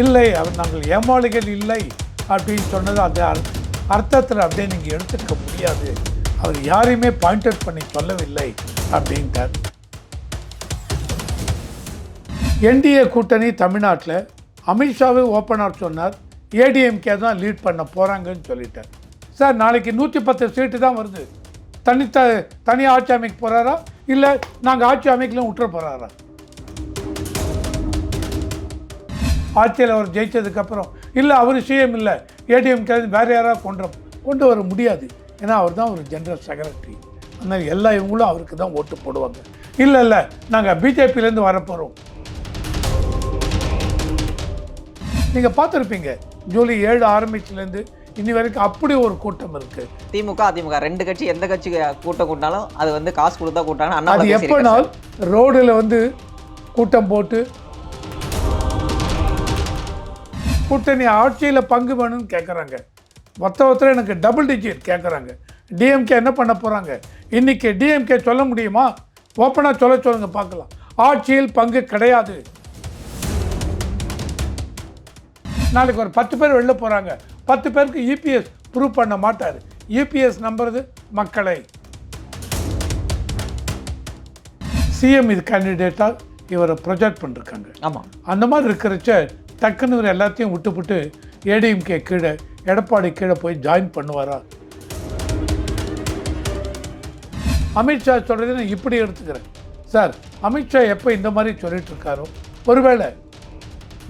இல்லை அவர் நாங்கள் ஏமாளிகள் இல்லை அப்படின்னு சொன்னது அந்த அர்த்தத்தில் அப்படியே நீங்கள் எடுத்துக்க முடியாது. அவர் யாரையுமே பாயிண்ட் அவுட் பண்ணி சொல்லவில்லை அப்படின்ட்டார். என்டிஏ கூட்டணி தமிழ்நாட்டில் அமித்ஷாவே ஓப்பனாக சொன்னார். ஏடிஎம்கே தான் லீட் பண்ண போகிறாங்கன்னு சொல்லிட்டார். சார் நாளைக்கு நூற்றி பத்து சீட்டு தான் வருது. தனித்த தனி ஆட்சி அமைக்க போகிறாரா இல்லை நாங்கள் ஆட்சி அமைக்கலாம் விட்டுற போகிறாரா ஆட்சியில் அவர் ஜெயிச்சதுக்கப்புறம் இல்லை அவர் சிஎம் இல்லை. ஏடிஎம்கே வேறு யாராவது கொண்டு கொண்டு வர முடியாது. ஏன்னா அவர் தான் ஒரு ஜெனரல் செக்ரட்டரி அதனால் எல்லா இவங்களும் அவருக்கு தான் ஓட்டு போடுவாங்க. இல்லை இல்லை. நாங்கள் பிஜேபியிலேருந்து வரப்போகிறோம் நீங்கள் பார்த்துருப்பீங்க. ஜூலை ஏழு ஆரம்பிச்சுலேருந்து இன்னி வரைக்கும் அப்படி ஒரு கூட்டம் இருக்குது திமுக அதிமுக ரெண்டு கட்சி எந்த கட்சி கூட்டம் கூட்டினாலும் அது வந்து காசு கொடுத்தா கூட்டாங்க அது எப்போனால் ரோடில் வந்து கூட்டம் போட்டு கூட்டணி ஆட்சியில் பங்கு வேணும்னு கேட்குறாங்க மொத்த ஒருத்தர் எனக்கு டபுள் டிஜிட் கேட்குறாங்க டிஎம்கே என்ன பண்ண போகிறாங்க இன்னைக்கு டிஎம்கே சொல்ல முடியுமா? ஓப்பனாக சொல்ல சொல்லுங்க பார்க்கலாம். ஆட்சியில் பங்கு கிடையாது. நாளைக்கு ஒரு பத்து பேர் வெளில போகிறாங்க பத்து பேருக்கு இபிஎஸ் ப்ரூவ் பண்ண மாட்டார். இபிஎஸ் நம்புறது மக்களை. சிஎம் இது கேண்டிடேட்டாக இவரை ப்ரொஜெக்ட் பண்ணிருக்காங்க. ஆமாம் அந்த மாதிரி இருக்கிறச்ச டக்குன்னு இவர் எல்லாத்தையும் விட்டுப்புட்டு ஏடிஎம்கே கீழே எடப்பாடி கீழே போய் ஜாயின் பண்ணுவாரா? அமித்ஷா சொல்கிறது நான் இப்படி எடுத்துக்கிறேன். சார் அமித்ஷா எப்போ இந்த மாதிரி சொல்லிட்டு இருக்காரோ ஒருவேளை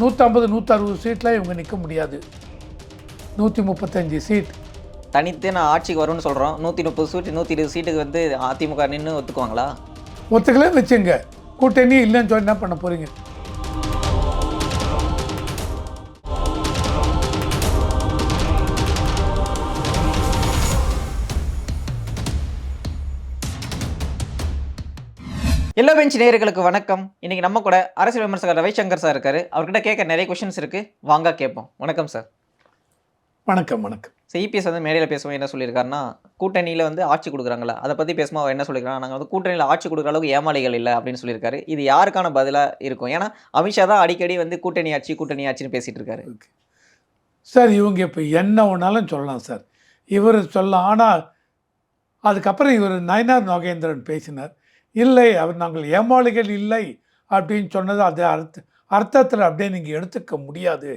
நூற்றம்பது நூற்றறுபது சீட்டில் இவங்க நிற்க முடியாது. நூற்றி முப்பத்தஞ்சு சீட். தனித்தே நான் ஆட்சிக்கு வரும்னு சொல்கிறோம் நூற்றி முப்பது சீட்டு நூற்றி இருபது சீட்டுக்கு வந்து அதிமுக நின்று ஒத்துக்குவாங்களா? ஒத்துக்கலே வச்சுங்க. கூட்டணி இல்லைன்னு சொல்லி என்ன பண்ண போகிறீங்க எல்லோ பெஞ்ச் நேயர்களுக்கு வணக்கம். இன்னைக்கு நம்ம கூட அரசியல் விமர்சகர் ரவிசங்கர் சார் இருக்காரு. அவர்கிட்ட கேட்க நிறைய கொஷின்ஸ் இருக்கு. வாங்க கேட்போம். வணக்கம் சார் வணக்கம் வணக்கம். சிபிஎஸ் வந்து மேடையில் பேசும்போது என்ன சொல்லியிருக்காருன்னா கூட்டணியில் வந்து ஆட்சி கொடுக்குறாங்களா அதை பற்றி பேசும்போது அவர் என்ன சொல்லியிருக்காங்க நாங்கள் வந்து கூட்டணியில் ஆட்சி கொடுக்குற அளவுக்கு ஏமாளிகள் இல்லை அப்படின்னு சொல்லியிருக்காரு. இது யாருக்கான பதிலாக இருக்கும்? ஏன்னா அமித்ஷா தான் அடிக்கடி வந்து கூட்டணி ஆட்சி கூட்டணி ஆட்சின்னு பேசிட்டு இருக்காரு. சார் இவங்க இப்போ என்ன வேணாலும் சொல்லலாம் சார் இவர் சொல்லலாம் ஆனால் அதுக்கப்புறம் இவர் நயனார் நாகேந்திரன் பேசினார். இல்லை அவர் நாங்கள் ஏமாளிகள் இல்லை அப்படின்னு சொன்னது அது அர்த்த அர்த்தத்தில் அப்படியே நீங்கள் எடுத்துக்க முடியாது.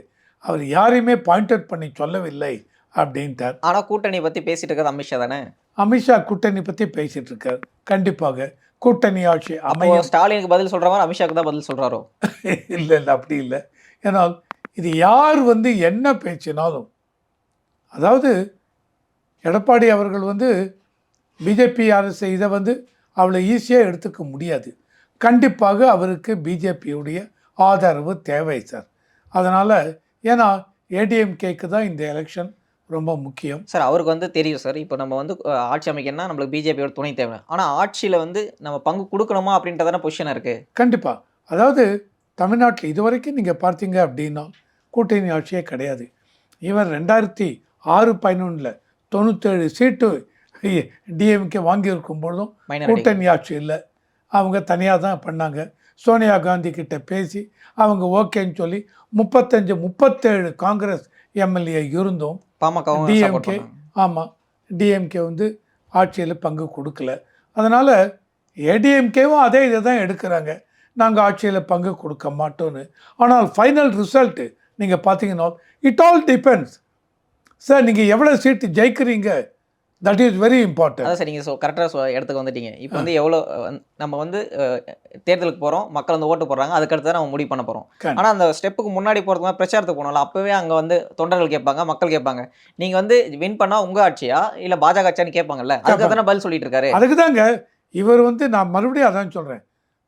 அவர் யாரையுமே பாயிண்ட் அவுட் பண்ணி சொல்லவில்லை அப்படின்ட்டார். ஆனால் கூட்டணி பற்றி பேசிட்டு இருக்கிறது அமித்ஷா தானே? அமித்ஷா கூட்டணி பற்றி பேசிட்டு இருக்கார். கண்டிப்பாக கூட்டணி ஆட்சி அமையும். ஸ்டாலினுக்கு பதில் சொல்ற மாதிரி அமித்ஷாக்கு தான் பதில் சொல்றாரோ? இல்லை இல்லை அப்படி இல்லை. ஏன்னா இது யார் வந்து என்ன பேச்சினாலும் அதாவது எடப்பாடி அவர்கள் வந்து பிஜேபி அரசு இதை வந்து அவ்வளோ ஈஸியாக எடுத்துக்க முடியாது. கண்டிப்பாக அவருக்கு பிஜேபியுடைய ஆதரவு தேவை சார் அதனால் ஏன்னா ஏடிஎம்கேக்கு தான் இந்த எலெக்ஷன் ரொம்ப முக்கியம். சார் அவருக்கு வந்து தெரியும் சார் இப்போ நம்ம வந்து ஆட்சி அமைக்கணும்னா நம்மளுக்கு பிஜேபியோட துணை தேவை. ஆனால் ஆட்சியில் வந்து நம்ம பங்கு கொடுக்கணுமா அப்படின்றதான பொசிஷன் இருக்கு. கண்டிப்பாக அதாவது தமிழ்நாட்டில் இதுவரைக்கும் நீங்கள் பார்த்தீங்க அப்படின்னா கூட்டணி ஆட்சியே கிடையாது. இவன் ரெண்டாயிரத்தி ஆறு பதினொன்றில் தொண்ணூற்றேழு சீட்டு டிஎம்கே வாங்கியிருக்கும் பொழுதும் கூட்டணி ஆட்சி இல்லை. அவங்க தனியாக தான் பண்ணாங்க. சோனியா காந்தி கிட்ட பேசி அவங்க ஓகேன்னு சொல்லி முப்பத்தஞ்சு முப்பத்தேழு காங்கிரஸ் எம்எல்ஏ இருந்தும் பண்ணாங்க. ஆமாம் டிஎம்கே வந்து ஆட்சியில் பங்கு கொடுக்கல. அதனால் ஏடிஎம்கேவும் அதே இதை தான் எடுக்கிறாங்க. நாங்கள் ஆட்சியில் பங்கு கொடுக்க மாட்டோன்னு ஆனால் ஃபைனல் ரிசல்ட்டு நீங்கள் பார்த்தீங்கன்னா இட் ஆல் டிபெண்ட்ஸ் சார் நீங்கள் எவ்வளோ சீட்டு ஜெயிக்கிறீங்க? தட் இஸ் வெரி இம்பார்ட்டன்ட் அதான் சார் நீங்கள் ஸோ கரெக்டாக இடத்துக்கு வந்துட்டீங்க. இப்போ வந்து எவ்வளோ நம்ம வந்து தேர்தலுக்கு போகிறோம் மக்கள் வந்து ஓட்டு போடுறாங்க அதுக்கடுத்து தான் நம்ம முடிவு பண்ண போகிறோம். ஆனால் அந்த ஸ்டெப்புக்கு முன்னாடி போகிறதுக்கு மாதிரி பிரச்சாரத்துக்கு போனோம்ல அப்போவே அங்கே வந்து தொண்டர்கள் கேட்பாங்க மக்கள் கேட்பாங்க. நீங்கள் வந்து வின் பண்ணால் உங்கள் ஆட்சியா இல்லை பாஜக ஆட்சியான்னு கேட்பாங்கல்ல அதுக்கு தானே பதில் சொல்லிட்டு இருக்காரு அதுக்கு தாங்க இவர் வந்து நான் மறுபடியும் அதான் சொல்கிறேன்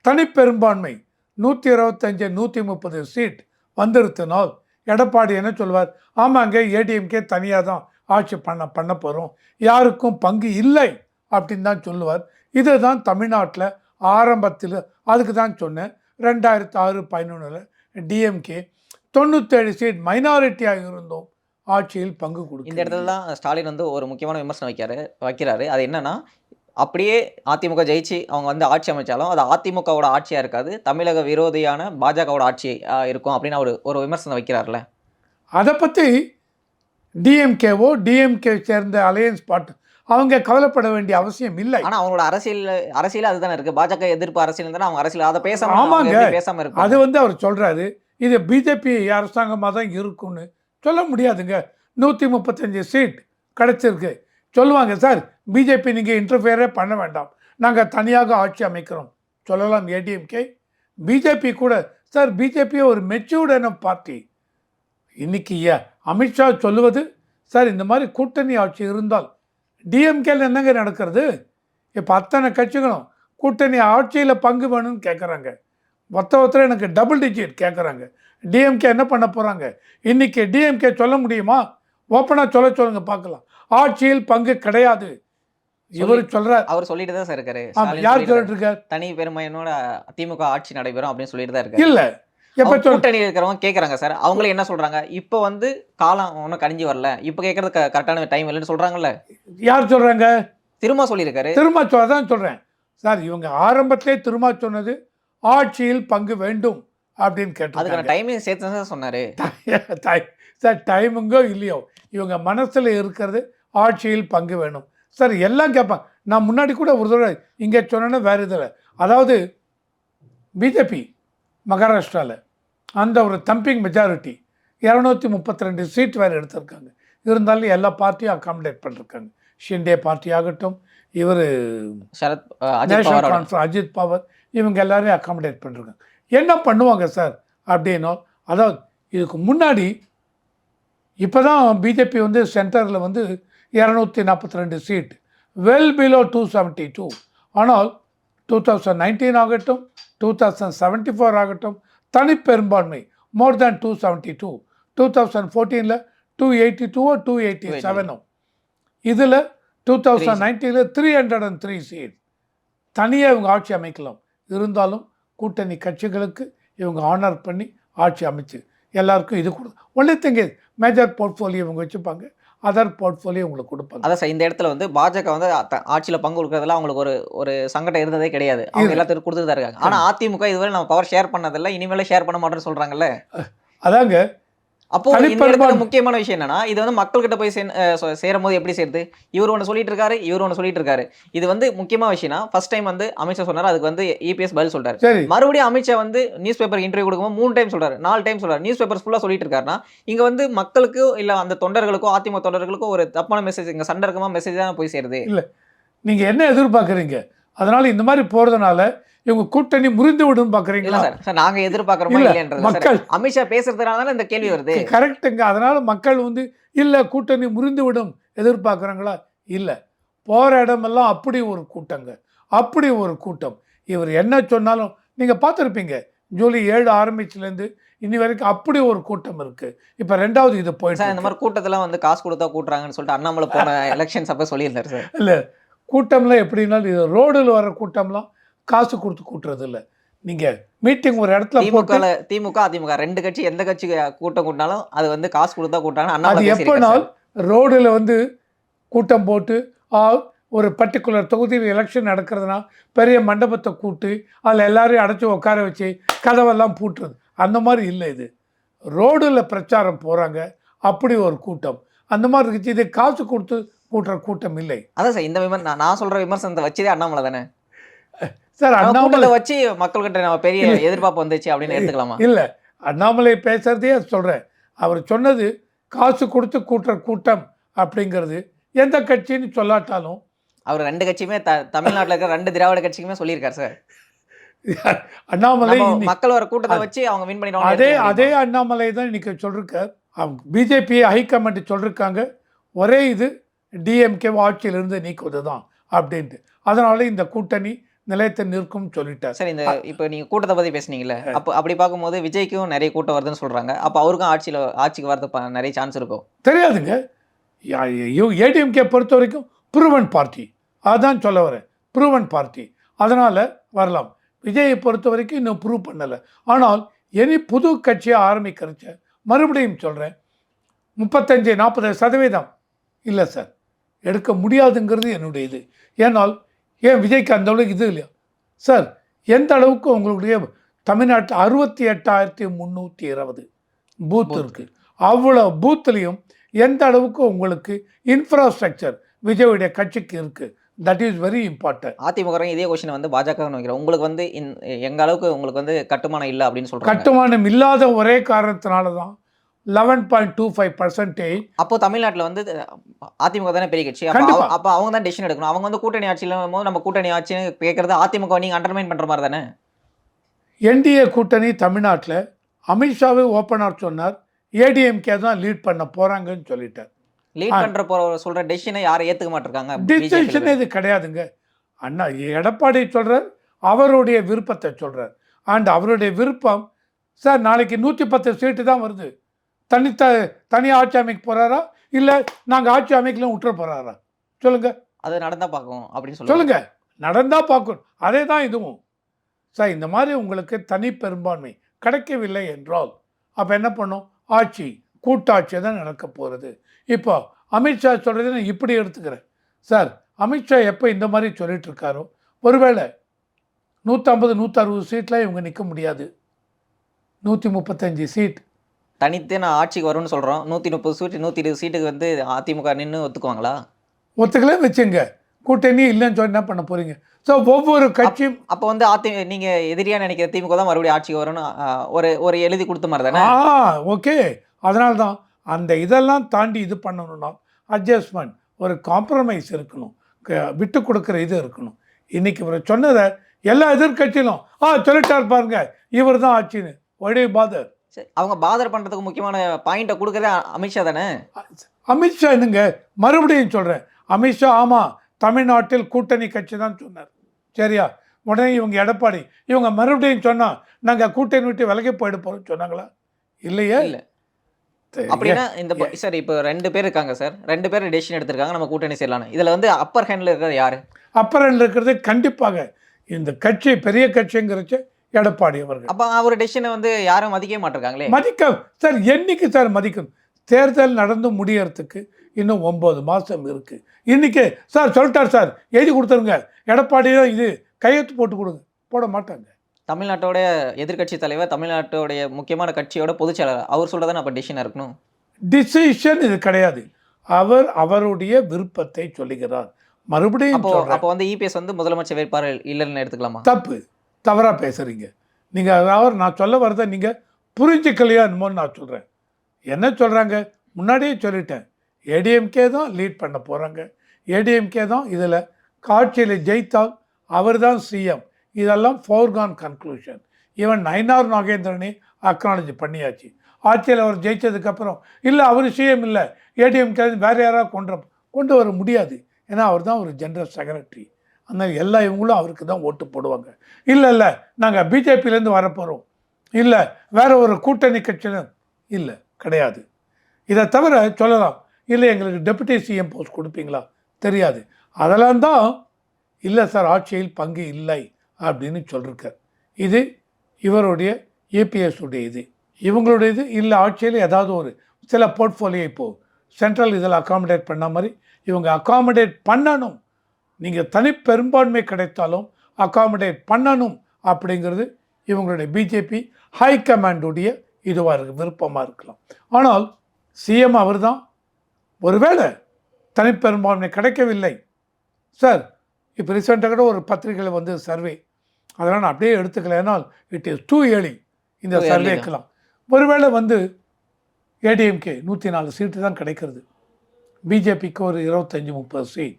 தனிப்பெரும்பான்மை நூற்றி இருபத்தஞ்சு நூற்றி முப்பது சீட் வந்திருத்தினால் எடப்பாடி என்ன சொல்வார்? ஆமாங்க ஏடிஎம்கே தனியாக தான் ஆட்சி பண்ண பண்ண போகிறோம் யாருக்கும் பங்கு இல்லை அப்படின்னு தான் சொல்லுவார். இதுதான் தமிழ்நாட்டில் ஆரம்பத்தில் அதுக்கு தான் சொன்னேன். ரெண்டாயிரத்து ஆறு பதினொன்றில் டிஎம்கே தொண்ணூத்தேழு சீட் மைனாரிட்டியாக இருந்தோம். ஆட்சியில் பங்கு இந்த கொடுக்க இடத்துல தான் ஸ்டாலின் வந்து ஒரு முக்கியமான விமர்சனம் வைக்கிறாரு வைக்கிறாரு. அது என்னன்னா அப்படியே அதிமுக ஜெயிச்சு அவங்க வந்து ஆட்சி அமைச்சாலும் அது அதிமுகவோட ஆட்சியாக இருக்காது தமிழக விரோதியான பாஜகவோட ஆட்சி இருக்கும் அப்படின்னு அவர் ஒரு விமர்சனம் வைக்கிறார்ல. அதை பற்றி டிஎம்கேவோ டிஎம்கே சேர்ந்த அலையன்ஸ் பார்ட்டி அவங்க கவலைப்பட வேண்டிய அவசியம் இல்லை. ஆனா அவங்களோட அரசியல் அரசியல் அதுதானே இருக்கு. பாஜக எதிர்ப்பு அரசியல் தானே அவங்க அரசியல் அதை பேசாம ஆமாங்க. அவங்க எப்படி பேசாம இருக்கும் அது வந்து அவர் சொல்கிறாரு இது பிஜேபி அரசாங்கமாக தான் இருக்கும்னு. சொல்ல முடியாதுங்க. நூற்றி முப்பத்தஞ்சு சீட் கிடச்சிருக்கு. சொல்லுவாங்க சார் பிஜேபி நீங்கள் இன்டர்ஃபியரே பண்ண வேண்டாம். நாங்கள் தனியாக ஆட்சி அமைக்கிறோம். சொல்லலாம் ஏடிஎம்கே பிஜேபி கூட சார் பிஜேபி ஒரு மெச்சூர்டான பார்ட்டி இன்னைக்கு ஏ- அமித்ஷா சொல்லுவது சார் இந்த மாதிரி கூட்டணி ஆட்சி இருந்தால் டிஎம்கேல என்னங்க நடக்கிறது? இப்போ அத்தனை கட்சிகளும் கூட்டணி ஆட்சியில் பங்கு வேணும்னு கேட்குறாங்க மொத்த ஒருத்தர் எனக்கு டபுள் டிஜிட் கேட்குறாங்க டிஎம்கே என்ன பண்ண போகிறாங்க இன்னைக்கு டிஎம்கே சொல்ல முடியுமா? ஓப்பனாக சொல்ல சொல்லுங்க பார்க்கலாம். ஆட்சியில் பங்கு கிடையாது. இவர் சொல்கிறார் அவர் சொல்லிட்டு தான் சார் இருக்காரு. யார் சொல்லிட்டு இருக்கார்? தனி பெருமையனோட திமுக ஆட்சி நடைபெறும் அப்படின்னு சொல்லிட்டு தான் இருக்காரு. இல்லை எப்போ கூட்டணி இருக்கிறவங்க கேக்குறாங்க சார். அவங்களே என்ன சொல்றாங்க? இப்போ வந்து காலம் ஒன்றும் கணிஞ்சு வரல. இப்போ கேட்கறது கரெக்டான டைம் இல்லைன்னு சொல்றாங்கல்ல. யார் சொல்கிறாங்க திரும்ப சொல்லியிருக்காரு. திரும்ப தான் சொல்கிறேன் சார் இவங்க ஆரம்பத்திலே திரும்ப சொன்னது ஆட்சியில் பங்கு வேண்டும் அப்படின்னு அதுக்கான கேட்டிருக்காங்க டைமிங் சேர்த்து தான் சொன்னாரு சார் டைமுங்கோ இல்லையோ? இவங்க மனசில் இருக்கிறது ஆட்சியில் பங்கு வேணும். சார் எல்லாம் கேட்பாங்க நான் முன்னாடி கூட ஒரு தடவை இங்கே சொன்னேன்னா வேறு இதில். அதாவது பிஜேபி மகாராஷ்டிராவில் அந்த ஒரு தம்பிங் மெஜாரிட்டி இரநூத்தி முப்பத்தி ரெண்டு சீட் வேறு எடுத்திருக்காங்க. இருந்தாலும் எல்லா பார்ட்டியும் அகாமடேட் பண்ணிருக்காங்க. ஷிண்டே பார்ட்டி ஆகட்டும் இவர் சரத் நேஷனல் கான்ஃபரன்ஸ் அஜித் பவர் இவங்க எல்லாரையும் அகாமடேட் பண்ணிருக்காங்க. என்ன பண்ணுவாங்க சார் அப்படின்னா அதாவது இதுக்கு முன்னாடி இப்போ தான் பிஜேபி வந்து சென்டரில் வந்து இரநூத்தி நாற்பத்தி ரெண்டு seat well below two seventy two ஆனால் டூ தௌசண்ட் நைன்டீன் ஆகட்டும் டூ தௌசண்ட் செவன்ட்டி ஃபோர் ஆகட்டும் தனிப்பெரும்பான்மை more than two seventy two two thousand ஃபோர்டீனில் two eighty டூவோ டூ எயிட்டி செவனோ இதில் டூ தௌசண்ட் நைன்டீனில் three hundred and three seat தனியாக இவங்க ஆட்சி அமைக்கலாம். இருந்தாலும் கூட்டணி கட்சிகளுக்கு இவங்க ஆனர் பண்ணி ஆட்சி அமைச்சு எல்லாருக்கும் இது கொடு. ஒன்லி திங் மேஜர் போர்ட்ஃபோலியோ இவங்க வச்சுப்பாங்க. அதர் போர்ட்ஃபோலியோ உங்களுக்கு கொடுப்பாங்க. அதான் சார் இந்த இடத்துல வந்து பாஜக வந்து ஆட்சியில பங்கு கொடுக்கறதுல அவங்களுக்கு ஒரு ஒரு சங்கடம் இருந்ததே கிடையாது. அவங்க. எல்லாத்துக்கும் கொடுத்துட்டு தான் இருக்காங்க. ஆனா அதிமுக இதுவரை நம்ம பவர் ஷேர் பண்ணதில்ல இனிமேல ஷேர் பண்ண மாட்டோம்னு சொல்றாங்கல்ல? அதாங்க அப்போ. முக்கியமான விஷயம் என்னன்னா இது வந்து மக்கள்கிட்ட போய் சேரும் போது எப்படி சேருது இவர் ஒன்று சொல்லிட்டு இருக்காரு இவர் ஒன்று சொல்லிட்டு இருக்காரு இது வந்து முக்கியமான விஷயம்னா ஃபர்ஸ்ட் டைம் வந்து அமித்ஷா சொன்னாரு அதுக்கு வந்து இபிஎஸ் பதில் சொல்றாரு. மறுபடியும் அமித்ஷா வந்து நியூஸ் பேப்பர் இன்டர்வியூ கொடுக்கும்போது மூணு டைம் சொல்றாரு நாலு டைம் சொல்றாரு. நியூஸ் பேப்பர்ஸ் ஃபுல்லாக சொல்லிட்டு இருக்காருன்னா இங்க வந்து மக்களுக்கோ இல்ல அந்த தொண்டர்களுக்கோ அதிமுக தொண்டர்களுக்கோ ஒரு தப்பான மெசேஜ் இங்க சண்டை இருக்கமா மெசேஜ் தான் போய் சேருது. நீங்கள் என்ன எதிர்பார்க்குறீங்க? அதனால இந்த மாதிரி போகிறதுனால இவங்க கூட்டணி முறிந்து இல்ல பார்க்குறீங்களா? சார் சார் நாங்க எதிர்பார்க்கறோமா இல்ல, இல்லையன்றது சார். மக்கள். அமித்ஷா பேசுறதுனால தானே இந்த கேள்வி வருது. கரெக்டுங்க அதனால மக்கள் வந்து இல்லை கூட்டணி முறிந்து விடும். எதிர்பார்க்குறாங்களா? இல்லை. போகிற இடமெல்லாம் அப்படி ஒரு கூட்டங்க. அப்படி ஒரு கூட்டம். இவர் என்ன சொன்னாலும் நீங்கள் பார்த்துருப்பீங்க. ஜூலை ஏழு ஆரம்பிச்சுலேருந்து இன்னி வரைக்கும் அப்படி ஒரு கூட்டம் இருக்குது இப்போ ரெண்டாவது இது போயிட்டு சார் இந்த மாதிரி கூட்டத்தெல்லாம் வந்து காசு கொடுத்தா கூட்டுறாங்கன்னு சொல்லிட்டு அண்ணாமலை போன எலெக்ஷன்ஸ் அப்ப சொல்லியிருந்தாரு சார். இல்லை கூட்டம்லாம் எப்படின்னாலும் இது ரோடில் வர கூட்டம்லாம் காசு கொடுத்து கூட்டுறது இல்லை நீங்கள் மீட்டிங் ஒரு இடத்துல திமுக திமுக அதிமுக ரெண்டு கட்சி எந்த கட்சி கூட்டம் கூட்டினாலும் அது வந்து காசு கொடுத்தா கூட்டாங்க அது எப்போனால் ரோடில் வந்து கூட்டம் போட்டு ஒரு பர்டிகுலர் தொகுதியில் எலெக்ஷன் நடக்கிறதுனா பெரிய மண்டபத்தை கூட்டு அதில் எல்லாரையும் அடைச்சி உட்கார வச்சு கதவெல்லாம் பூட்டுறது. அந்த மாதிரி இல்லை இது. ரோடில் பிரச்சாரம் போகிறாங்க அப்படி ஒரு கூட்டம். அந்த மாதிரி இருந்துச்சு. இது காசு கொடுத்து கூட்டுற கூட்டம் இல்லை. அதான் சார் இந்த விமர் நான் சொல்ற விமர்சனத்தை வச்சதே அண்ணாமலை தானே. சார் அண்ணாமலை வச்சு மக்கள்கிட்ட நம்ம பெரிய எதிர்பார்ப்பு வந்துச்சு அப்படின்னு எடுத்துக்கலாமா? இல்லை. அண்ணாமலை பேசுறதையே சொல்கிறேன் அவர் சொன்னது காசு கொடுத்து கூட்டுற கூட்டம் அப்படிங்கிறது எந்த கட்சின்னு சொல்லாட்டாலும். அவர் ரெண்டு கட்சியுமே த தமிழ்நாட்டுல இருக்கிற ரெண்டு திராவிட கட்சிக்குமே சொல்லியிருக்காரு சார். அண்ணாமலை மக்கள் வர கூட்டத்தை வச்சு அவங்க வின் அதே பண்ணிடுவாங்க அதே அண்ணாமலை தான் இன்னைக்கு சொல்லிருக்கார். அவங்க பிஜேபி ஹைகமாண்ட் சொல்லிருக்காங்க. ஒரே இது டிஎம்கே ஆட்சியிலிருந்து நீக்குவது தான் அப்படின்ட்டு. அதனால இந்த கூட்டணி நிலைத்து நிற்கும் சொல்லிட்டார். சார் இந்த இப்போ நீங்க கூட்டத்தை பத்தி பேசுனீங்கல்ல அப்போ அப்படி பார்க்கும்போது விஜய்க்கும் நிறைய கூட்டம் வருதுன்னு சொல்றாங்க. அப்போ அவருக்கும் ஆட்சியில ஆட்சிக்கு வரது நிறைய சான்ஸ் இருக்கும் தெரியாதுங்க. ஏடிஎம்கே பொறுத்த வரைக்கும் ப்ரூவன் பார்ட்டி அதான் சொல்ல வரேன். ப்ரூவன் பார்ட்டி அதனால் வரலாம். விஜயை பொறுத்த வரைக்கும் இன்னும் ப்ரூவ் பண்ணலை. ஆனால் இனி புது கட்சியை ஆரம்பிக்கிறச்ச மறுபடியும் சொல்கிறேன் முப்பத்தஞ்சு நாற்பது சதவீதம். இல்லை சார். எடுக்க முடியாதுங்கிறது என்னுடைய இது. ஏனால் ஏன் விஜய்க்கு அந்த அளவுக்கு இது இல்லையா? சார் எந்த அளவுக்கு உங்களுடைய தமிழ்நாட்டில் அறுபத்தி எட்டாயிரத்தி முந்நூற்றி இருபது பூத் Booth. இருக்கு. அவ்வளோ பூத்துலேயும் எந்த அளவுக்கு உங்களுக்கு இன்ஃப்ராஸ்ட்ரக்சர் விஜயுடைய கட்சிக்கு இருக்கு? That is very important AIADMK இதே கொஸ்டின் வந்து பாஜக வைக்கிறோம் உங்களுக்கு வந்து எங்க அளவுக்கு உங்களுக்கு வந்து கட்டுமானம் இல்லை அப்படின்னு சொல்றாங்க? கட்டுமானம் இல்லாத ஒரே காரணத்தினால தான் eleven point two five percentage அப்போ தமிழ்நாட்டுல வந்து அதிமுக தானே பெரிய கட்சி? அப்போ அவங்க தான் டெசிஷன் எடுக்கணும். அவங்க வந்து கூட்டணி ஆட்சியில போது நம்ம கூட்டணி ஆட்சின்னு கேட்கறது அதிமுக நீங்க அண்டர்மைன் பண்ற மாதிரி தானே? என்டிஏ கூட்டணி தமிழ்நாட்டில் அமித்ஷாவே ஓப்பனாக சொன்னார். ஏடிஎம்கே தான் லீட் பண்ண போகிறாங்கன்னு சொல்லிட்டார். லீட் ஆ. பண்ற போற சொல்ற டெசிஷனை யாரும் ஏத்துக்க மாட்டிருக்காங்க. டிசிஷன் இது கிடையாதுங்க. அண்ணா எடப்பாடி சொல்கிறார் அவருடைய விருப்பத்தை சொல்கிறார் அண்ட் அவருடைய விருப்பம் சார் நாளைக்கு நூற்றி பத்து சீட்டு தான் வருது. தனித்த தனி ஆட்சி அமைக்க போகிறாரா இல்லை நாங்கள் ஆட்சி அமைக்கலாம் விட்டுற போகிறாரா சொல்லுங்கள் அது நடந்தா பார்க்கும் அப்படின்னு சொல்லுங்க. சொல்லுங்க. நடந்தா பார்க்கணும். அதே தான் இதுவும். சார் இந்த மாதிரி உங்களுக்கு தனி பெரும்பான்மை கிடைக்கவில்லை என்றால் அப்போ என்ன பண்ணும்? ஆட்சி கூட்டாட்சி தான் நடக்க போகிறது இப்போ அமித்ஷா சொல்கிறத நான் இப்படி எடுத்துக்கிறேன். சார் அமித்ஷா எப்போ இந்த மாதிரி சொல்லிட்டு இருக்காரோ? ஒருவேளை நூற்றம்பது நூற்றறுபது சீட்டில் இவங்க நிற்க முடியாது. நூற்றி முப்பத்தஞ்சு சீட். தனித்து நான் ஆட்சிக்கு வரும்னு சொல்றோம். நூத்தி முப்பது சீட்டு நூத்தி இருபது சீட்டுக்கு வந்து அதிமுக நின்று ஒத்துக்குவாங்களா? ஒத்துக்கலே வச்சுங்க. கூட்டணி இல்லைன்னு சொல்லி என்ன பண்ண போகிறீங்க ஸோ ஒவ்வொரு கட்சியும் அப்போ வந்து அதி நீங்க எதிரியா நினைக்கிற திமுக தான் மறுபடியும் ஆட்சிக்கு வரும்னு ஒரு ஒரு எழுதி கொடுத்த மாதிரி தானே? ஆ ஓகே. அதனால தான் அந்த இதெல்லாம் தாண்டி இது பண்ணணும்னா அட்ஜஸ்ட்மெண்ட் ஒரு காம்ப்ரமைஸ் இருக்கணும். விட்டு கொடுக்குற இது இருக்கணும். இன்னைக்கு இவர் சொன்னதை எல்லா எதிர்க்கட்சியிலும் ஆ சொல்லிட்டார் பாருங்க. இவர் தான் ஆட்சின்னு. ஒரே பாதர். சரி, அவங்க பாதர் பண்றதுக்கு முக்கியமான பாயிண்ட்டை கொடுக்கறதே அமித்ஷா தானே? அமித்ஷா என்னங்க? மறுபடியும் சொல்கிறேன் அமித்ஷா ஆமாம் தமிழ்நாட்டில் கூட்டணி கட்சி தான் சொன்னார். சரியா? உடனே இவங்க எடப்பாடி இவங்க மறுபடியும் சொன்னா நாங்கள் கூட்டணி விட்டு விலகி போயிட போகிறோம் சொன்னாங்களா? இல்லையே? இல்ல. அப்படின்னா இந்த சார் இப்போ ரெண்டு பேர் இருக்காங்க சார். ரெண்டு பேர் டெசிஷன் எடுத்திருக்காங்க நம்ம கூட்டணி சேரலாம்னு இதுல வந்து அப்பர் ஹேண்ட்ல இருக்கிறது யாரு? அப்புறம் இருக்கிறது கண்டிப்பாக இந்த கட்சி பெரிய கட்சிங்கிறச்சு எடப்பாடி அவர்கள். அப்ப அவர் டெசிஷனை வந்து யாரும் மதிக்கவே மாட்டிருக்காங்களே? மதிக்க சார் என்னைக்கு சார் மதிக்கணும் தேர்தல் நடந்து முடியறதுக்கு இன்னும் ஒம்பது மாதம் இருக்கு. இன்னைக்கு சார் சொல்லிட்டார் சார் எழுதி கொடுத்துருங்க. எடப்பாடி தான் இது கையெழுத்து போட்டு கொடுங்க. போட மாட்டாங்க. தமிழ்நாட்டோட எதிர்க்கட்சி தலைவர் தமிழ்நாட்டோடைய முக்கியமான கட்சியோட பொதுச் செயலாளர் அவர் சொல்றதானே அப்ப டெசிஷன் இருக்கணும்? டிசிஷன் இது கிடையாது. அவர் அவருடைய விருப்பத்தை சொல்லுகிறார். மறுபடியும் அப்போ வந்து இபிஎஸ் வந்து முதலமைச்சர் வேட்பாளர் இல்லைன்னு எடுத்துக்கலாமா? தப்பு. தவறாக பேசுகிறீங்க நீங்கள் அதாவது நான் சொல்ல வரதை நீங்கள் புரிஞ்சுக்கலையா என்னமோன்னு நான் சொல்கிறேன் என்ன சொல்கிறாங்க முன்னாடியே சொல்லிட்டேன். ஏடிஎம்கே தான் லீட் பண்ண போகிறாங்க ஏடிஎம்கே தான் இதில் காட்சியில் ஜெயித்தால் அவர் தான் சிஎம் இதெல்லாம் ஃபோர்கான் கன்க்ளூஷன் ஈவன் நயனார் நாகேந்திரனே அக்னாலஜி பண்ணியாச்சு. ஆட்சியில் அவர் ஜெயிச்சதுக்கப்புறம் இல்லை அவர் சிஎம் இல்லை. ஏடிஎம்கே வேறு யாராவது கொண்டு கொண்டு வர முடியாது. ஏன்னா அவர் தான் ஒரு ஜென்ரல் செக்ரட்டரி அதனால் எல்லா இவங்களும் அவருக்கு தான் ஓட்டு போடுவாங்க. இல்லை இல்லை நாங்கள் பிஜேபியிலேருந்து வரப்போகிறோம் இல்லை வேற ஒரு கூட்டணி கட்சியினர் இல்லை கிடையாது. இதை தவிர சொல்லலாம் இல்லை எங்களுக்கு டெபுட்டி சிஎம் போஸ்ட் கொடுப்பீங்களா? தெரியாது. அதெல்லாம் தான் இல்லை சார் ஆட்சியில் பங்கு இல்லை அப்படின்னு சொல்லிருக்கார். இது இவருடைய ஏபிஎஸ் உடைய இது. இவங்களுடைய இது இல்லை ஆட்சியில் ஏதாவது ஒரு சில போர்ட்ஃபோலியோ இப்போது சென்ட்ரல் இதில் அக்காமடேட் பண்ண மாதிரி இவங்க அக்காமடேட் பண்ணணும். நீங்கள் தனி பெரும்பான்மை கிடைத்தாலும் அகாமடேட் பண்ணணும் அப்படிங்கிறது இவங்களுடைய பிஜேபி ஹை கமாண்டுடைய இதுவாக இருக்கு விருப்பமாக இருக்கலாம். ஆனால் சிஎம் அவர் தான் ஒருவேளை தனிப்பெரும்பான்மை கிடைக்கவில்லை. சார் இப்போ ரீசெண்டாக கூட ஒரு பத்திரிகையில் வந்து சர்வே அதெல்லாம் நான் அப்படியே எடுத்துக்கல. ஏன்னால் இட் இஸ் டூ ஏர்லி இந்த. சர்வேக்கெல்லாம் ஒருவேளை வந்து ஏடிஎம்கே நூற்றி நாலு சீட்டு தான் கிடைக்கிறது. பிஜேபிக்கு ஒரு இருபத்தஞ்சி முப்பது சீட்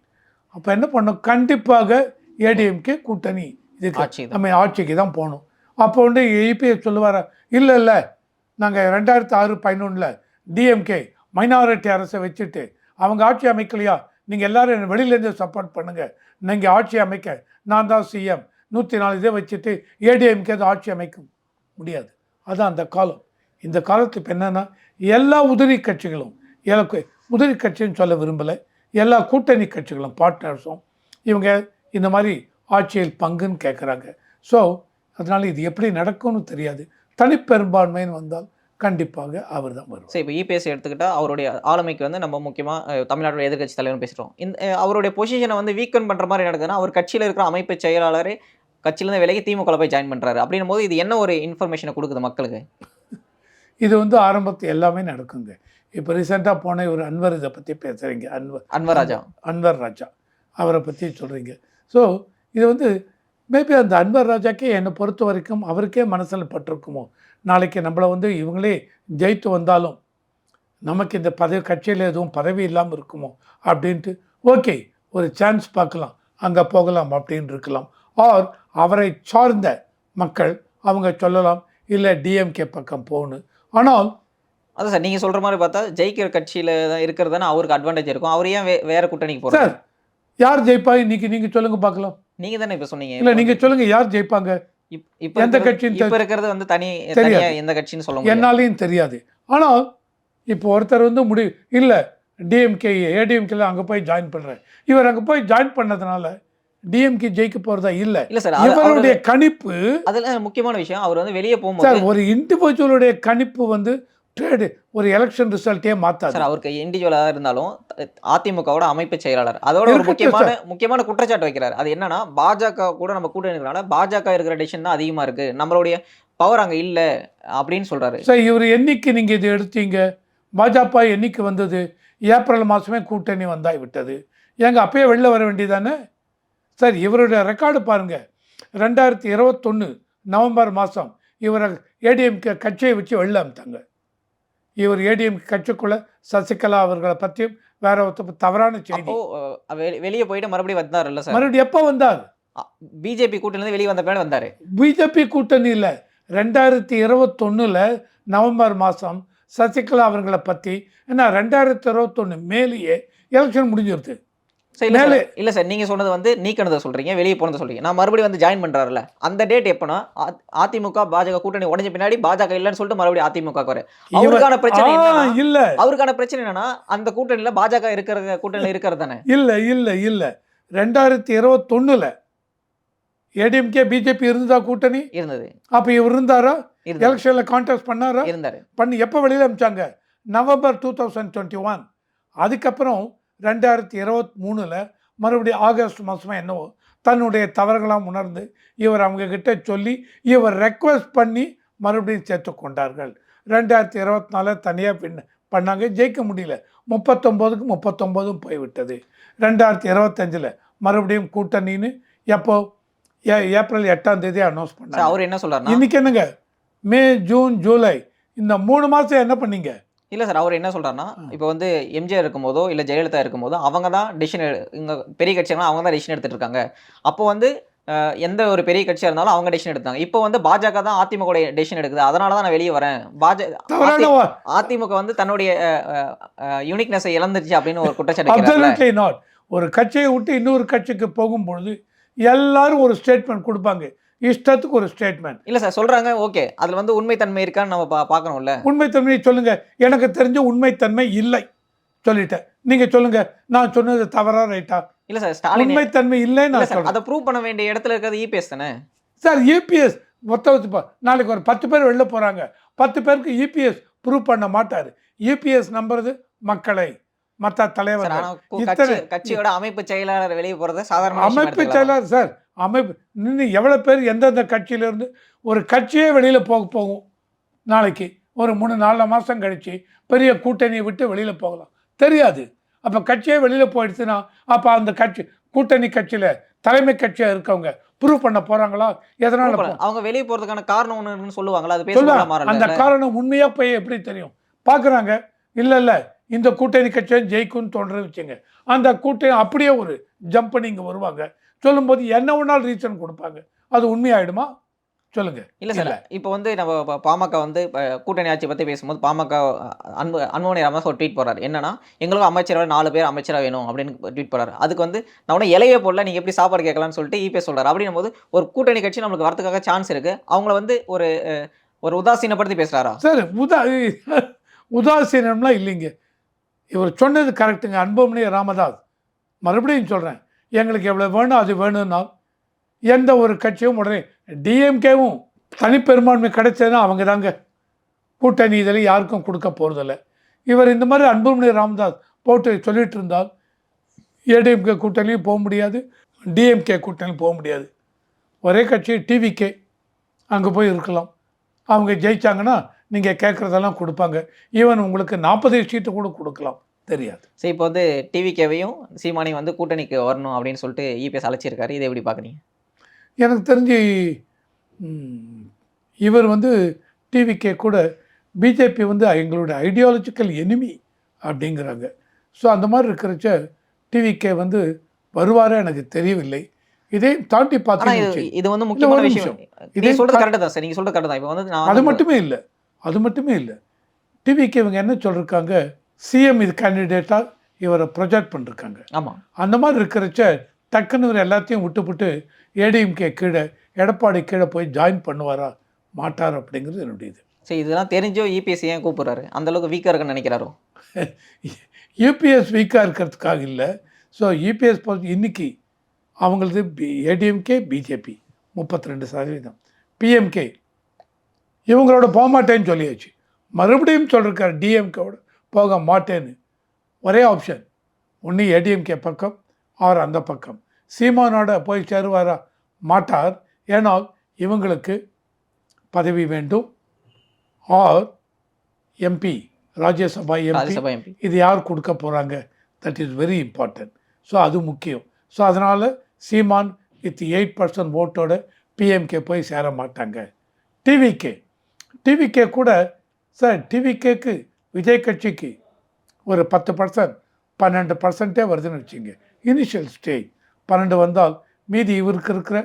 அப்போ என்ன பண்ணோம்? கண்டிப்பாக ஏடிஎம்கே கூட்டணி இதுக்கு. நம்ம ஆட்சிக்கு தான் போகணும். அப்போ வந்து ஏபிஎஸ் சொல்லுவார? இல்லை இல்லை. நாங்கள் ரெண்டாயிரத்து ஆறு பதினொன்றில் டிஎம்கே மைனாரிட்டி அரசை வச்சுட்டு அவங்க ஆட்சி அமைக்கலையா? நீங்கள் எல்லாரும் என்னை வெளியிலேருந்து சப்போர்ட் பண்ணுங்கள் நீங்கள் ஆட்சி அமைக்க. நான் தான் சிஎம் நூற்றி நாலு இதை வச்சுட்டு ஏடிஎம்கே தான் ஆட்சி அமைக்க முடியாது. அதான் அந்த காலம். இந்த காலத்து இப்போ என்னென்னா எல்லா உதிரி கட்சிகளும் எனக்கு உதிரி கட்சின்னு சொல்ல விரும்பலை. எல்லா கூட்டணி கட்சிகளும் பார்ட்னர்ஸும் இவங்க இந்த மாதிரி ஆட்சியில் பங்குன்னு கேட்குறாங்க ஸோ அதனால் இது எப்படி நடக்கும்னு தெரியாது. தனிப்பெரும்பான்மைன்னு வந்தால் கண்டிப்பாக அவர் தான் சரி இப்போ இபிஎஸ் எடுத்துக்கிட்டா அவருடைய ஆளுமைக்கு வந்து நம்ம முக்கியமாக தமிழ்நாட்டோட எதிர்க்கட்சி தலைவர் பேசுகிறோம் இந்த அவருடைய பொசிஷனை வந்து வீக்கன் பண்ணுற மாதிரி நடக்குதுன்னா அவர் கட்சியில் இருக்கிற அமைப்பு செயலாளரே கட்சியிலேருந்து விலகி திமுக போய் ஜாயின் பண்ணுறாரு அப்படின்னும் போது இது என்ன ஒரு இன்ஃபர்மேஷனை கொடுக்குது மக்களுக்கு? இது வந்து ஆரம்பத்து எல்லாமே நடக்குங்க. இப்போ ரீசெண்டாக போன ஒரு அன்வர் இதை பற்றி பேசுகிறீங்க அன்வர். அன்வர் ராஜா. அன்வர் ராஜா. அவரை பற்றி சொல்கிறீங்க ஸோ இது வந்து மேபி அந்த அன்வர் ராஜாக்கே என்னை பொறுத்த வரைக்கும் அவருக்கே மனசில் பட்டிருக்குமோ? நாளைக்கு நம்மளை வந்து இவங்களே ஜெயித்து வந்தாலும் நமக்கு இந்த பதவி கட்சியில் எதுவும் பதவி இல்லாமல் இருக்குமோ? அப்படின்ட்டு ஓகே ஒரு சான்ஸ் பார்க்கலாம். அங்கே போகலாம் அப்படின்னு இருக்கலாம். ஆர் அவரை சார்ந்த மக்கள் அவங்க சொல்லலாம் இல்லை டிஎம்கே பக்கம் போகணும் ஆனால் அதான் சார் நீங்கள் சொல்கிற மாதிரி பார்த்தா ஜெயிக்கிற கட்சியில் தான் இருக்கிறது தானே அவருக்கு அட்வான்டேஜ் இருக்கும். அவர் ஏன் வே வேற கூட்டணிக்கு போகிறார் யார் ஜெயிப்பா? இன்னைக்கு நீங்கள் சொல்லுங்கள் பார்க்கலாம். நீங்கள் தானே இப்போ சொன்னீங்க. இல்லை நீங்கள் சொல்லுங்கள் யார் ஜெயிப்பாங்க? இப்- இப்ப எந்த கட்சின்னு இப்ப இருக்கிறது வந்து தனி எந்த கட்சின்னு சொல்ல என்னாலையும் தெரியாது. ஆனால் இப்போ ஒருத்தர் வந்து முடிவு இல்லை டிஎம்கே ஏடிஎம்கேல அங்கே போய் ஜாயின் பண்ணுறேன் இவர் அங்கே போய் ஜாயின் பண்ணதுனால டிஎம்கே ஜெயிக்க போகிறதா இல்லை. இல்ல சார் இவருடைய கணிப்பு அதுல முக்கியமான விஷயம். அவர் வந்து வெளியே போகும்போது சார் ஒரு இண்டிவிஜுவலுடைய கணிப்பு வந்து ட்ரேடு ஒரு எலெக்ஷன் ரிசல்ட்டே மாத்தாது. சார் அவருக்கு இண்டிவிஜுவலாக இருந்தாலும் அதிமுகவோட அமைப்பு செயலாளர். அதோட ஒரு முக்கியமான முக்கியமான குற்றச்சாட்டு வைக்கிறார். அது என்னன்னா பாஜக கூட நம்ம கூட்டணி இருக்கிறனால பாஜக இருக்கிற டிசிஷன் தான் அதிகமா இருக்கு. நம்மளுடைய பவர் அங்க இல்ல அப்படின்னு சொல்றாரு. சார் இவர் என்னைக்கு நீங்கள் இது எடுத்தீங்க? பாஜக என்னைக்கு வந்தது? ஏப்ரல் மாதமே கூட்டணி வந்தாய் விட்டது. ஏங்க அப்பயே வெளில வர வேண்டியதானே? சார் இவருடைய ரெக்கார்டு பாருங்க. ரெண்டாயிரத்தி இருபத்தொன்று நவம்பர் மாதம் இவரை ஏடிஎம்கே கட்சியை வச்சு வெளில அமித்தாங்க இவர் ஏடிஎம் கட்சிக்குள்ள சசிகலா அவர்களை பற்றியும் வேற ஒருத்த தவறான செய்தி. வெளியே போயிட்டு மறுபடியும் வந்தாருல்ல சார்? மறுபடியும் எப்போ வந்தார்? பிஜேபி கூட்டணியில வெளியே வந்த பின்னாடி வந்தாரு. பிஜேபி கூட்டணியில் ரெண்டாயிரத்தி இருபத்தொன்னுல நவம்பர் மாதம் சசிகலா அவர்களை பற்றி ஏன்னா ரெண்டாயிரத்தி இருபத்தொன்று மேலேயே எலெக்ஷன் முடிஞ்சிருது. சார் இல்ல இல்ல சார் நீங்க சொன்னது வந்து நீக்கினதை சொல்றீங்க வெளியே போனதை சொல்றீங்க. நான் மறுபடியும் வந்து ஜாயின் பண்றாருல அந்த டேட் எப்பனா அதிமுக பாஜக கூட்டணி உடைஞ்ச பின்னாடி பாஜக இல்லைன்னு சொல்லிட்டு மறுபடியும் அதிமுக வர அவருக்கான பிரச்சனை இல்ல. அவருக்கான பிரச்சனை என்னன்னா அந்த கூட்டணியில பாஜக இருக்கிற கூட்டணியில இருக்கிறது தானே. இல்ல இல்ல இல்ல. ரெண்டாயிரத்தி இருபத்தொன்னுல ஏடிஎம்கே பிஜேபி இருந்ததா கூட்டணி? இருந்தது. அப்ப இவர் இருந்தாரா? இருந்தாரு எலெக்ஷன்ல கான்டெஸ்ட் பண்ணாரா? இருந்தாரு. பண்ணி எப்போ வெளியில அமிச்சாங்க? November two thousand twenty one அதுக்கப்புறம் ரெண்டாயிரத்தி இருபத்தி மூணில் மறுபடியும் ஆகஸ்ட் மாதமாக என்னவோ தன்னுடைய தவறுகளாம் உணர்ந்து இவர் அவங்க கிட்ட சொல்லி இவர் ரெக்வஸ்ட் பண்ணி மறுபடியும் சேர்த்து கொண்டார்கள். ரெண்டாயிரத்தி இருபத்தி நாலில் தனியாக பின்ன பண்ணாங்க. ஜெயிக்க முடியல. முப்பத்தொம்போதுக்கு முப்பத்தொம்போதும் போய்விட்டது. ரெண்டாயிரத்தி இருபத்தஞ்சில் மறுபடியும் கூட்டணின்னு எப்போ? ஏ ஏப்ரல் எட்டாம் தேதி அனௌன்ஸ் பண்ணாங்க. அவர் என்ன சொல்றாருன்னா? இன்னைக்கு என்னங்க? மே ஜூன் ஜூலை இந்த மூணு மாதம் என்ன பண்ணீங்க? இல்ல சார் அவர் என்ன சொல்றாருன்னா இப்போ வந்து எம்ஜிஆர் இருக்கும்போதோ இல்ல ஜெயலலிதா இருக்கும்போதோ அவங்க தான் டிசிஷன் இங்க பெரிய கட்சிகள்லாம் அவங்க தான் டிசிஷன் எடுத்துட்டு இருக்காங்க. அப்போ வந்து எந்த ஒரு பெரிய கட்சியா இருந்தாலும் அவங்க டிசிஷன் எடுத்தாங்க இப்போ வந்து பாஜக தான் அதிமுக டிசிஷன் எடுக்குது. அதனால தான் நான் வெளியே வரேன். பாஜக அதிமுக வந்து தன்னுடைய யூனிக்னஸை இழந்துருச்சு அப்படின்னு ஒரு குற்றச்சாட்டு நாட் ஒரு கட்சியை விட்டு இன்னொரு கட்சிக்கு போகும்பொழுது எல்லாரும் ஒரு ஸ்டேட்மெண்ட் கொடுப்பாங்க. இஷ்டத்துக்கு ஒரு ஸ்டேட்மெண்ட் இல்ல சார் சொல்றாங்க ஓகே அதுல வந்து உண்மைத்தன்மை இருக்கான்னு நம்ம பா- பார்க்கணும்ல. உண்மைத்தன்மையை சொல்லுங்க. எனக்கு தெரிஞ்ச உண்மைத்தன்மை இல்லை. சொல்லிட்டேன். நீங்க சொல்லுங்க. நான் சொன்னது தவறா ரைட்டா? இல்ல சார் ஸ்டாலின் உண்மைத்தன்மை இல்லைன்னு இல்ல நான் அதை ப்ரூவ் பண்ண வேண்டிய இடத்துல இருக்கிறது இபிஎஸ் தானே? சார் இபிஎஸ் மொத்த வச்சுப்பா நாளைக்கு ஒரு பத்து பேர் வெளில போறாங்க. பத்து பேருக்கு இபிஎஸ் ப்ரூவ் பண்ண மாட்டாரு. இபிஎஸ் நம்புறது மக்களை மற்ற தலைவர் கட்சியோட அமைப்பு செயலாளர் வெளியே போறது சாதாரண அமைப்பு? செயலர் சார் அமைப்பு இன்னும் எவ்வளோ பேர் எந்தெந்த கட்சியிலேருந்து ஒரு கட்சியே வெளியில் போக போகும் நாளைக்கு. ஒரு மூணு நாலு மாதம் கழிச்சு பெரிய கூட்டணியை விட்டு வெளியில் போகலாம். தெரியாது. அப்போ கட்சியே வெளியில் போயிடுச்சுன்னா அப்போ அந்த கட்சி கூட்டணி கட்சியில் தலைமை கட்சியாக இருக்கவங்க ப்ரூவ் பண்ண போகிறாங்களா எதனால். அவங்க வெளியே போறதுக்கான காரணம் ஒண்ணு இருக்குன்னு சொல்லுவாங்களா அது சொல்லுவாங்க. அந்த காரணம் உண்மையாக போய் எப்படி தெரியும்? பார்க்குறாங்க இல்லை இல்லை. இந்த கூட்டணி கட்சியை ஜெயிக்கும்னு தோன்றது வச்சுங்க. அந்த கூட்டணி அப்படியே ஒரு ஜம்ப் பண்ணி இங்கே வருவாங்க. சொல்லும்போது என்ன வேணாலும் ரீசன் கொடுப்பாங்க. அது உண்மையாயிடுமா? சொல்லுங்க. இல்ல சார். இப்போ வந்து நம்ம பாமக வந்து இப்ப கூட்டணி ஆட்சி பத்தி பேசும்போது பாமக அன்பு அன்புமணி ராமதாஸ் ஒரு ட்வீட் போறாரு என்னன்னா எங்களுக்கு அமைச்சரவை நாலு பேர் அமைச்சரா வேணும் அப்படின்னு ட்வீட் போறாரு அதுக்கு வந்து நான் உடனே இலையே போடல நீங்க எப்படி சாப்பாடு கேட்கலாம்னு சொல்லிட்டு இபிஎஸ் சொல்றாரு. அப்படின்னும் போது ஒரு கூட்டணி கட்சி நம்மளுக்கு வரதுக்காக சான்ஸ் இருக்கு. அவங்கள வந்து ஒரு ஒரு உதாசீனப்படுத்தி பேசுறாரா? சார் உதா உதாசீனம்லாம் இல்லைங்க. இவர் சொன்னது கரெக்டுங்க அன்புமணி ராமதாஸ். மறுபடியும் சொல்கிறேன் எங்களுக்கு எவ்வளோ வேணும் அது வேணும்னா எந்த ஒரு கட்சியும் உடனே டிஎம்கேவும் தனிப்பெரும்பான்மை கிடைச்சதுன்னா அவங்க தாங்க. கூட்டணி இதில் யாருக்கும் கொடுக்க போகிறதில்ல இவர் இந்த மாதிரி அன்புமணி ராமதாஸ் போட்டு சொல்லிட்டு இருந்தால் ஏடிஎம்கே கூட்டணியும் போக முடியாது டிஎம்கே கூட்டணியும் போக முடியாது. ஒரே கட்சி டிவிகே அங்கே போய் இருக்கலாம். அவங்க ஜெயித்தாங்கன்னா நீங்கள் கேட்குறதெல்லாம் கொடுப்பாங்க. ஈவன் உங்களுக்கு நாற்பது சீட்டு கூட கொடுக்கலாம். தெரியாது. சரி இப்போ வந்து டிவிகேவையும் சீமானையும் வந்து கூட்டணிக்கு வரணும் அப்படின்னு சொல்லிட்டு இபிஎஸ் அழைச்சிருக்காரு. இதை எப்படி பார்க்குறீங்க? எனக்கு தெரிஞ்சு இவர் வந்து டிவிகே கூட பிஜேபி வந்து எங்களுடைய ஐடியாலஜிக்கல் எனிமி அப்படிங்கிறாங்க. ஸோ அந்த மாதிரி இருக்கிறச்ச டிவிகே வந்து வருவாரா எனக்கு தெரியவில்லை. இதையும் தாண்டி பார்த்தீங்கன்னு இது. இது வந்து முக்கியமான விஷயம். இதே நீங்க சொல்றது கா- கரெக்ட் தான் சார். நீங்க சொல்றது கரெக்ட் தான். இப்போ வந்து அது மட்டுமே இல்லை. அது மட்டுமே இல்லை. டிவிக்கு இவங்க என்ன சொல்லியிருக்காங்க சிஎம் இது கேண்டிடேட்டாக இவரை ப்ரொஜெக்ட் பண்ணிருக்காங்க. ஆமா. அந்த மாதிரி இருக்கிறச்ச டக்குன்னு இவர் எல்லாத்தையும் விட்டுப்புட்டு ஏடிஎம்கே கீழே எடப்பாடி கீழே போய் ஜாயின் பண்ணுவாரா மாட்டார் அப்படிங்கிறது என்னுடைய இது. சரி இதெல்லாம் தெரிஞ்சோ இபிஎஸ் ஏன் கூப்பிடுறாரு? அந்த அளவுக்கு வீக்கா இருக்குன்னு நினைக்கிறாரோ? யூபிஎஸ் வீக்காக இருக்கிறதுக்காக இல்லை. ஸோ யூபிஎஸ் பொறுத்து இன்னைக்கு அவங்களது ஏடிஎம்கே பிஜேபி முப்பத்தி ரெண்டு சதவீதம். பிஎம்கே இவங்களோட போக மாட்டேன்னு சொல்லியாச்சு. மறுபடியும் சொல்லிருக்காரு டிஎம்கேவோட போக மாட்டேன்னு ஒரே ஆப்ஷன் ஒன்று ஏடிஎம்கே பக்கம் ஆர் அந்த பக்கம். சீமானோட போய் சேருவாரா? மாட்டார். ஏனால் இவங்களுக்கு பதவி வேண்டும். ஆர் எம்பி ராஜ்யசபா எம்பி இது யார் கொடுக்க போகிறாங்க that is very important so அது முக்கியம். ஸோ அதனால் சீமான் வித் எயிட் பர்சன்ட் ஓட்டோட பிஎம்கே போய் சேர மாட்டாங்க. டிவிகே டிவிகே கூட சார் டிவிகேக்கு விஜய் கட்சிக்கு ஒரு பத்து பர்சன்ட் பன்னெண்டு பர்சன்ட்டே வருதுன்னு வச்சுங்க. இனிஷியல் ஸ்டேஜ் பன்னெண்டு வந்தால் மீதி இவருக்கு இருக்கிற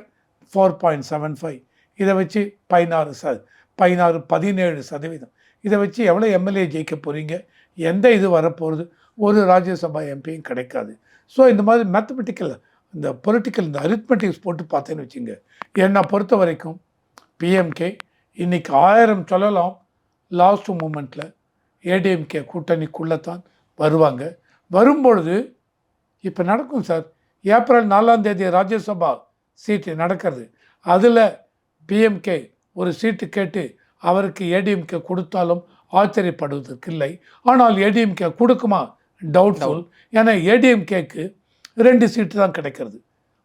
ஃபோர் பாயிண்ட் செவன் ஃபைவ் இதை வச்சு பதினாறு ச பதினாறு பதினேழு சதவீதம். இதை வச்சு எவ்வளோ எம்எல்ஏ ஜெயிக்க போகிறீங்க எந்த இது வரப்போகிறது ஒரு ராஜ்யசபா எம்பியும் கிடைக்காது. ஸோ இந்த மாதிரி மேத்தமெட்டிக்கல் இந்த பொலிட்டிக்கல் இந்த அரித்மெட்டிக்ஸ் போட்டு பார்த்தேன்னு வச்சுங்க. என்னை பொறுத்த வரைக்கும் பிஎம்கே இன்னைக்கு ஆயிரம் சொல்லலாம் லாஸ்ட் மூமெண்ட்டில் ஏடிஎம்கே கூட்டணிக்குள்ளே தான் வருவாங்க. வரும்பொழுது இப்போ நடக்கும் சார். ஏப்ரல் நாலாம் தேதி ராஜ்யசபா சீட்டு நடக்கிறது. அதில் பிஎம்கே ஒரு சீட்டு கேட்டு அவருக்கு ஏடிஎம்கே கொடுத்தாலும் ஆச்சரியப்படுவதற்கு இல்லை ஆனால் ஏடிஎம்கே கொடுக்குமா? டவுட்ஃபுல் ஏன்னா ஏடிஎம்கேக்கு ரெண்டு சீட்டு தான் கிடைக்கிறது.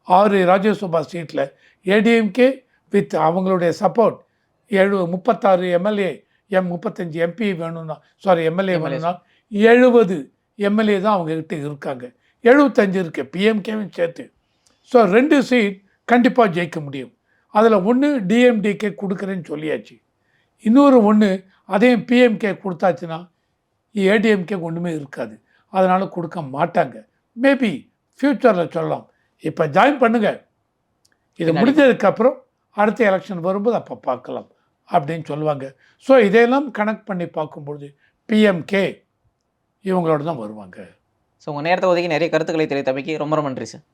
ஆறு ராஜ்யசபா சீட்டில் ஏடிஎம்கே வித் அவங்களுடைய சப்போர்ட் எழு முப்பத்தாறு எம்எல்ஏ எம் முப்பத்தஞ்சு எம்பி வேணும்னா சாரி எம்எல்ஏ. வேணும்னா எழுபது எம்எல்ஏ தான் அவங்கக்கிட்ட இருக்காங்க. எழுபத்தஞ்சு இருக்குது பிஎம்கேவும் சேர்த்து. ஸோ ரெண்டு சீட் கண்டிப்பாக ஜெயிக்க முடியும். அதில் ஒன்று டிஎம்டிகே கொடுக்குறேன்னு சொல்லியாச்சு. இன்னொரு ஒன்று அதையும் பிஎம்கே கொடுத்தாச்சுன்னா ஏடிஎம்கே ஒன்றுமே இருக்காது. அதனால் கொடுக்க மாட்டாங்க. மேபி ஃப்யூச்சரில் சொல்லலாம். இப்போ ஜாயின் பண்ணுங்க. இது. முடிஞ்சதுக்கப்புறம் அடுத்த எலெக்ஷன் வரும்போது அப்போ பார்க்கலாம். அப்படின்னு சொல்லுவாங்க. ஸோ இதையெல்லாம் கனெக்ட் பண்ணி பார்க்கும்பொழுது பிஎம்கே இவங்களோட தான் வருவாங்க. ஸோ உங்கள் நேரத்தை ஒதுக்கி நிறைய கருத்துக்களை தெரிவித்தமைக்கு ரொம்ப ரொம்ப நன்றி சார்